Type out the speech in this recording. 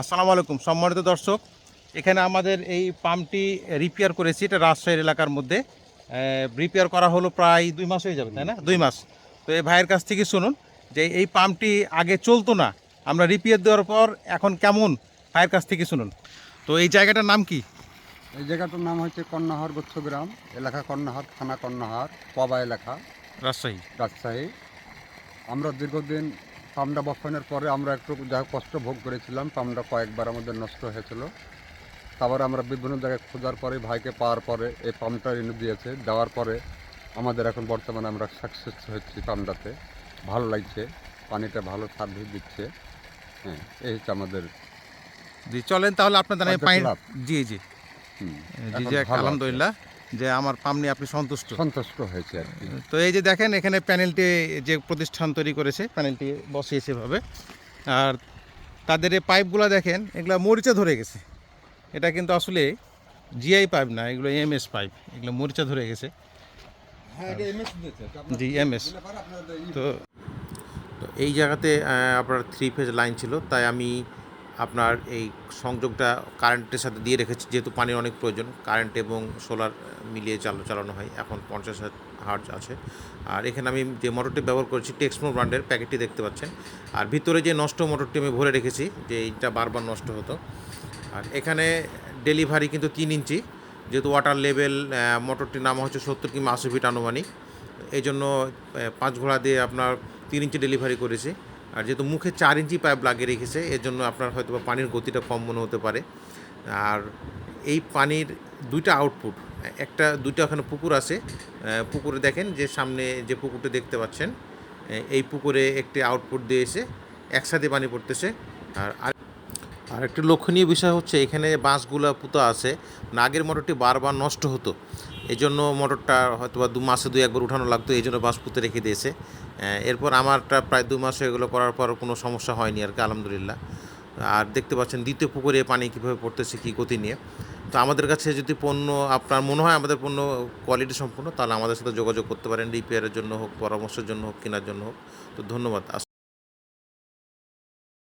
আসসালামু আলাইকুম। সম্মানিত দর্শক এখানে আমাদের এই পাম্পটি রিপেয়ার করেছি এটা রাজশাহীর এলাকার মধ্যে। রিপেয়ার করা হলো প্রায় দুই মাস হয়ে যাবে তাই না? দুই মাস। তো এই ভাইয়ের কাছ থেকে শুনুন যে এই পাম্পটি আগে চলতো না আমরা রিপেয়ার দেওয়ার পর এখন কেমন? ভাইয়ের কাছ থেকে শুনুন। তো এই জায়গাটার নাম কি? এই জায়গাটার নাম হচ্ছে কন্যাহার গুচ্ছগ্রাম এলাকা কন্যাহার থানা কন্যাহার পবা এলাকা। রাজশাহী। রাজশাহী। আমরা দীর্ঘদিন পামডা বসানোর পরে আমরা একটু যা কষ্ট ভোগ করেছিলাম পামডা কয়েকবার আমাদের নষ্ট হয়েছিল। তারপরে আমরা বিভিন্ন জায়গায় খোঁজার পরে ভাইকে পাওয়ার পরে এই পাম্পটা এনে দিয়েছে। দেওয়ার পরে আমাদের এখন বর্তমানে আমরা সাকসেস হচ্ছি পামডাতে। ভালো লাগছে পানিটা ভালো সার্ভিস দিচ্ছে। হ্যাঁ এই হচ্ছে আমাদের জি চলেন তাহলে পানি জি জি। জি জি আলহামদুলিল্লাহ। যে আমার পাম্প নিয়ে আপনি সন্তুষ্ট। সন্তুষ্ট হয়েছে আর কি। তো এই যে দেখেন এখানে প্যানেলটি যে প্রতিষ্ঠান তৈরি করেছে প্যানেলটি বসিয়েছে এভাবে। আর তাদের এই পাইপগুলো দেখেন এগুলো মরিচা ধরে গেছে। এটা কিন্তু আসলে জিআই পাইপ না এগুলো এমএস পাইপ এগুলো মরিচা ধরে গেছে। জি এমএস তো তো এই জায়গাতে আপনার থ্রি ফেজ লাইন ছিল তাই আমি আপনার এই সংযোগটা কারেন্টের সাথে দিয়ে রেখেছি, যেহেতু পানির অনেক প্রয়োজন কারেন্ট এবং সোলার মিলিয়ে চাল, চালানো হয়। এখন পঞ্চাশ হার্জ আছে। আর এখানে আমি যে মোটরটি ব্যবহার করেছি টেক্সমো ব্র্যান্ডের প্যাকেটটি দেখতে পাচ্ছেন। আর ভিতরে যে নষ্ট মোটরটি আমি ভরে রেখেছি, যে এইটা বারবার নষ্ট হতো। আর এখানে ডেলিভারি কিন্তু তিন ইঞ্চি, যেহেতু ওয়াটার লেভেল মোটরটির নাম হচ্ছে সত্তর কিংবা আশি ফিট আনুমানিক। এই জন্য পাঁচ ঘোড়া দিয়ে আপনার তিন ইঞ্চি ডেলিভারি করেছে। আর যেহেতু মুখে চার ইঞ্চি পাইপ লাগিয়ে রেখেছে, এর জন্য আপনার হয়তো বা পানির গতিটা কম মনে হতে পারে। আর এই পানির দুইটা আউটপুট একটা, দুইটা ওখানে পুকুর আছে। পুকুরে দেখেন যে সামনে যে পুকুরটা দেখতে পাচ্ছেন এই পুকুরে একটি আউটপুট দিয়েছে একসাথে পানি পড়তেছে। আর আর একটি লক্ষণীয় বিষয় হচ্ছে এখানে বাঁশগুলো পুঁতো আছে। নাগের মোটরটি বারবার নষ্ট হতো। এই জন্য মোটরটা হয়তো বা দু মাসে দুই একবার উঠানো লাগতো এই জন্য বাঁশ পুঁতে রেখে দিয়েছে। এরপর আমারটা প্রায় দু মাসে এগুলো করার পর কোনো সমস্যা হয়নি আর কি, আলহামদুলিল্লাহ। আর দেখতে পাচ্ছেন দ্বিতীয় পুকুরে পানি কীভাবে পড়তেছে, কী গতি নিয়ে। তো আমাদের কাছে যদি পণ্য, আপনার মনে হয় আমাদের পণ্য কোয়ালিটি সম্পূর্ণ, তাহলে আমাদের সাথে যোগাযোগ করতে পারেন, রিপেয়ারের জন্য হোক, পরামর্শের জন্য হোক, কেনার জন্য হোক। তো ধন্যবাদ